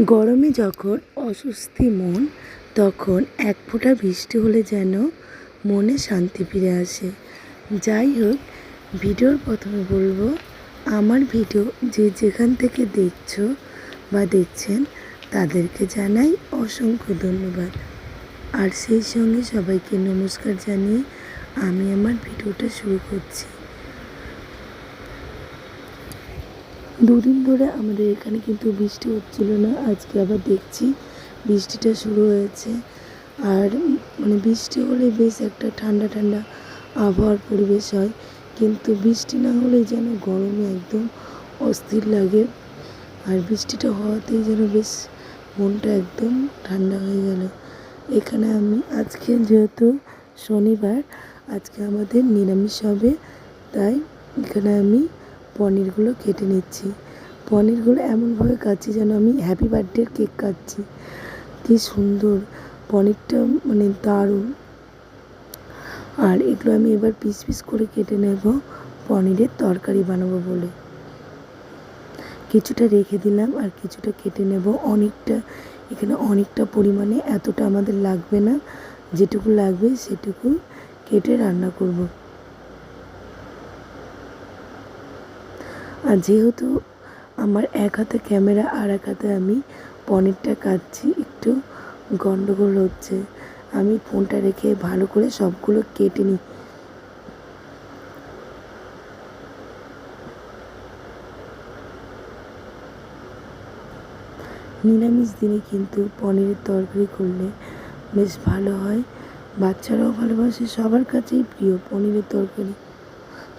গরমে যখন অস্বস্তি মন, তখন এক ফোঁটা বৃষ্টি হলে যেন মনে শান্তি ফিরে আসে। যাই হোক, ভিডিওর প্রথমে বলব, আমার ভিডিও যে যেখান থেকে দেখছ বা দেখছেন, তাদেরকে জানাই অসংখ্য ধন্যবাদ। আর সেই সঙ্গে সবাইকে নমস্কার জানিয়ে আমি আমার ভিডিওটা শুরু করছি। দুদিন ধরে আমাদের এখানে কিন্তু বৃষ্টি হচ্ছিল না, আজকে আবার দেখছি বৃষ্টিটা শুরু হয়েছে। আর মানে বৃষ্টি হলে বেশ একটা ঠান্ডা ঠান্ডা আবহাওয়ার পরিবেশ হয়, কিন্তু বৃষ্টি না হলে যেন গরমে একদম অস্থির লাগে। আর বৃষ্টিটা হওয়াতেই যেন বেশ মনটা একদম ঠান্ডা হয়ে গেল। এখানে আমি আজকে যেহেতু শনিবার, আজকে আমাদের নিরামিষ হবে, তাই এখানে আমি পনিরগুলো কেটে নিচ্ছি। পনিরগুলো এমনভাবে কাটছি যেন আমি হ্যাপি বার্থডের কেক কাটছি কী সুন্দর। পনিরটা মানে দারুণ। আর এগুলো আমি এবার পিস পিস করে কেটে নেব। পনিরের তরকারি বানাবো বলে। কিছুটা রেখে দিলাম আর কিছুটা কেটে নেব। অনেকটা, এখানে অনেকটা পরিমাণে এতটা আমাদের লাগবে না। যেটুকু লাগবে সেটুকু কেটে রান্না করব। আর যেহেতু আমার এক হাতে ক্যামেরা আর এক হাতে আমি পনিরটা কাটছি, একটু গন্ডগোল হচ্ছে। আমি ফোনটা রেখে ভালো করে সবগুলো কেটে নিই। নিরামিষ দিনে কিন্তু পনিরের তরকারি করলে বেশ ভালো হয়। বাচ্চারাও ভালোবাসে, সবার কাছেই প্রিয় পনিরের তরকারি।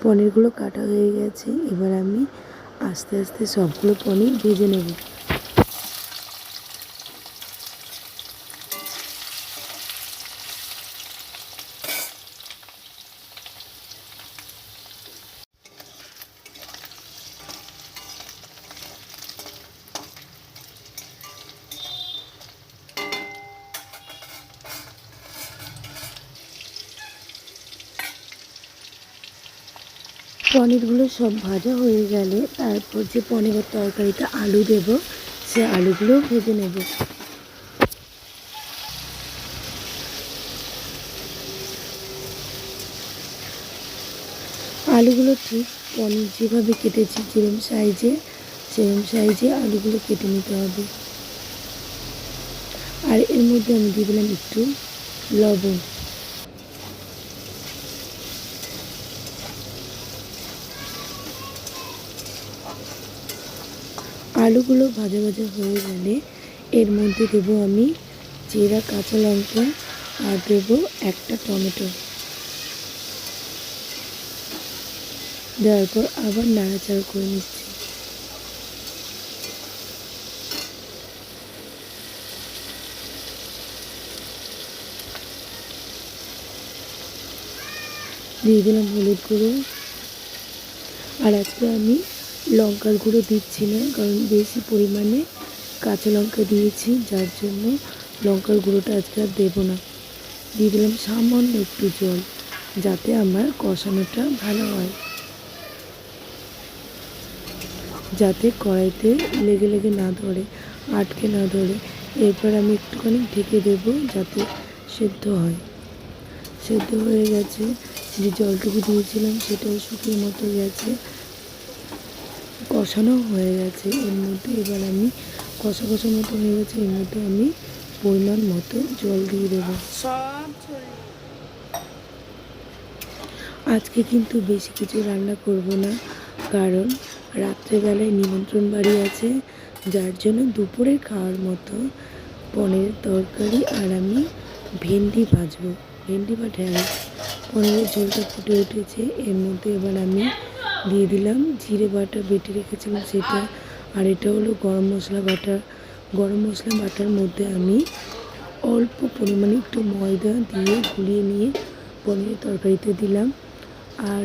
পনিরগুলো কাটা হয়ে গেছে, এবার আমি আস্তে আস্তে সবগুলো পনির ভেজে নেব। পনিরগুলো সব ভাজা হয়ে গেলে তারপর যে পনিরের তরকারিতে আলু দেব, সে আলুগুলোও ভেজে নেব। আলুগুলো ঠিক পনির যেভাবে কেটেছি, যেরম সাইজে, সেরম সাইজে আলুগুলো কেটে নিতে হবে। আর এর মধ্যে আমি দিয়ে দিলাম একটু লবণ। আলুগুলো ভাজা ভাজা হয়ে গেলে এর মধ্যে দেব আমি চেরা কাঁচা লঙ্কা আর দেব একটা টমেটো। দেওয়ার পর আবার নাড়াচাড়া করে নিচ্ছি। দিয়ে দিলাম হলুদ গুঁড়ো। আর আজকে আমি লঙ্কার গুঁড়ো দিচ্ছি না, কারণ বেশি পরিমাণে কাঁচা লঙ্কা দিয়েছি, যার জন্য লঙ্কার গুঁড়োটা আজকে আর দেবো না। দিয়ে দিলাম সামান্য একটু জল, যাতে আমার কষানোটা ভালো হয়। যাতে কড়াইতে লেগে লেগে না ধরে, আটকে না ধরে। এরপর আমি একটুখানি ঢেকে দেবো যাতে সেদ্ধ হয়। সেদ্ধ হয়ে গেছে, যে জলটুকু দিয়েছিলাম সেটাও শুকিয়ে মতো গেছে। কষানো হয়ে গেছে। এর মধ্যে এবার আমি কষা কষা মতো হয়ে গেছে। এর মধ্যে আমি পরিমাণ মতো জল দিয়ে দেবো। আজকে কিন্তু বেশি কিছু রান্না করব না কারণ রাত্রেবেলায় নিমন্ত্রণ বাড়ি আছে যার জন্য দুপুরে খাওয়ার মতো পনিরের তরকারি আর আমি ভেন্ডি ভাজবো। ভেন্ডি বা ঢ্যাঁড়স পনিরের ঝোলটা ফুটে উঠেছে। এর মধ্যে এবার আমি দিয়ে দিলাম। জিরে বাটা বেটে রেখেছিলাম সেটা। আর এটা হলো গরম মশলা বাটার। গরম মশলা বাটার মধ্যে আমি অল্প পরিমাণে একটু ময়দা দিয়ে গুলিয়ে নিয়ে পনিরের তরকারিতে দিলাম। আর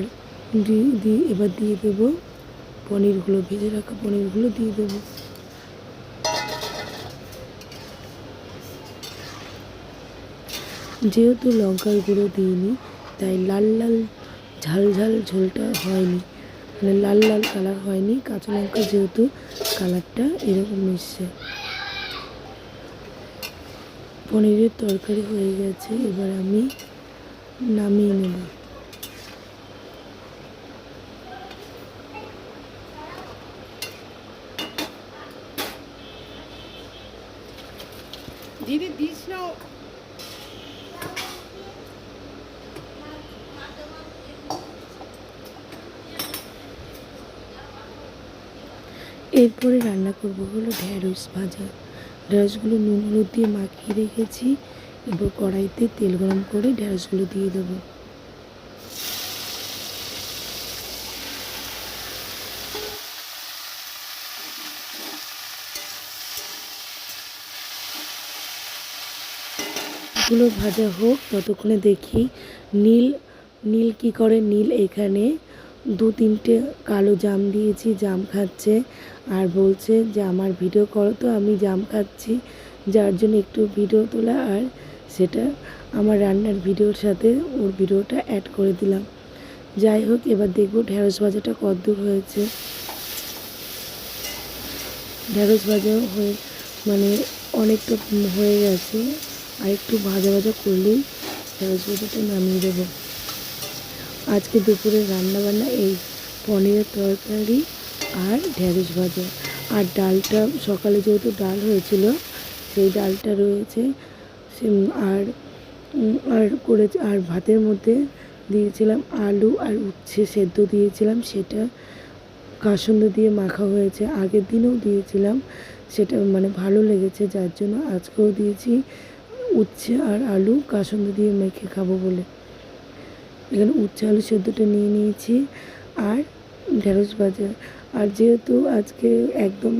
দিয়ে এবার দিয়ে দেবো পনিরগুলো, ভেজে রাখা পনিরগুলো দিয়ে দেবো। যেহেতু লঙ্কার গুঁড়ো দিইনি, তাই লাল লাল ঝাল ঝাল ঝোলটা হয়নি। মানে লাল লাল কালার হয়নি। কাঁচা লঙ্কা যেহেতু কালারটা এরকম এসছে পনিরের তরকারি হয়ে গেছে, এবার আমি নামিয়ে নেব। দিদি, দিস না এরপরে রান্না করব হলো ঢ্যাঁড়স ভাজা। ঢ্যাঁড়সগুলো নুন হলুদ দিয়ে মাখিয়ে রেখেছি। এবার কড়াইতে তেল গরম করে ঢ্যাঁড়সগুলো দিয়ে দেবো। গুলো ভাজা হোক, ততক্ষণে দেখি নীল নীল কি করে? নীল এখানে দু তিনটে কালো জাম দিয়েছি, জাম খাচ্ছে। আর বলছে যে, আমার ভিডিও করো তো, আমি জাম খাচ্ছি। যার জন্য একটু ভিডিও তোলা আর সেটা আমার রান্নার ভিডিওর সাথে ওর ভিডিওটা অ্যাড করে দিলাম। যাই হোক, এবার দেখব ঢ্যাঁড়স ভাজাটা কদ্দূর হয়েছে। ঢ্যাঁড়স ভাজা হয়ে মানে অনেকটা হয়ে গেছে। আর একটু ভাজা ভাজা করলেই ঢ্যাঁড়স ভাজাটা নামিয়ে দেবো। আজকে দুপুরে রান্না বান্না এই পনিরের তরকারি ঢ্যাঁড়স ভাজা। আর ডালটা, সকালে যেহেতু ডাল হয়েছিল, সেই ডালটা রয়েছে সে আর আর করে, আর ভাতের মধ্যে দিয়েছিলাম আলু আর উচ্ছে সেদ্ধ দিয়েছিলাম, সেটা কাসন্দ দিয়ে মাখা হয়েছে। আগের দিনেও দিয়েছিলাম, সেটা মানে ভালো লেগেছে, যার জন্য আজকেও দিয়েছি উচ্ছে আর আলু কাসন্দ দিয়ে মেখে খাব বলে। এখানে উচ্ছে আলু সেদ্ধটা নিয়ে নিয়েছি, আর ঢেঁড়স ভাজা। আর যেহেতু আজকে একদম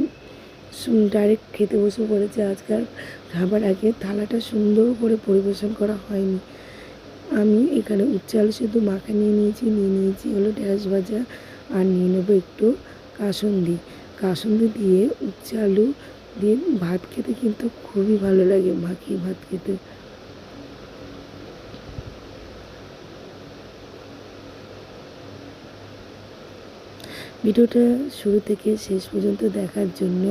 ডাইরেক্ট খেতে বসে পড়েছে আজকাল খাবার আগে থালাটা সুন্দর করে পরিবেশন করা হয়নি। আমি এখানে উচ্ছে আলু সেদ্ধ মাখা নিয়ে নিয়েছি নিয়ে নিয়েছি হলো ঢেঁড়স ভাজা আর নিয়ে নেব একটু কাসন্দি। কাসন্দি দিয়ে উচ্ছে আলু দিয়ে ভাত খেতে কিন্তু খুবই ভালো লাগে মাখিয়ে ভাত খেতে। ভিডিওটা শুরু থেকে শেষ পর্যন্ত দেখার জন্য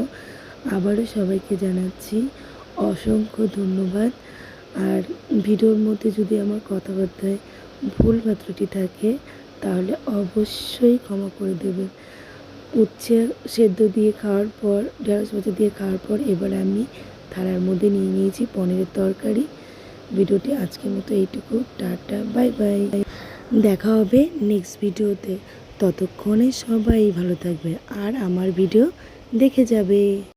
আবারও সবাইকে জানাচ্ছি অসংখ্য ধন্যবাদ। আর ভিডিওর মধ্যে যদি আমার কথাবার্তায় ভুল বা ত্রুটি থাকে, তাহলে অবশ্যই ক্ষমা করে দেবেন। উচ্ছে সেদ্ধ দিয়ে খাওয়ার পর, ঢেঁড়স ভাজা দিয়ে খাওয়ার পর এবার আমি থালার মধ্যে নিয়ে নিয়েছি পনিরের তরকারি। ভিডিওটি আজকের মতো এইটুকু। Tata, bye bye. দেখা হবে নেক্সট ভিডিওতে ততক্ষণে সবাই ভালো থাকবে আর আমার ভিডিও দেখে যাবে।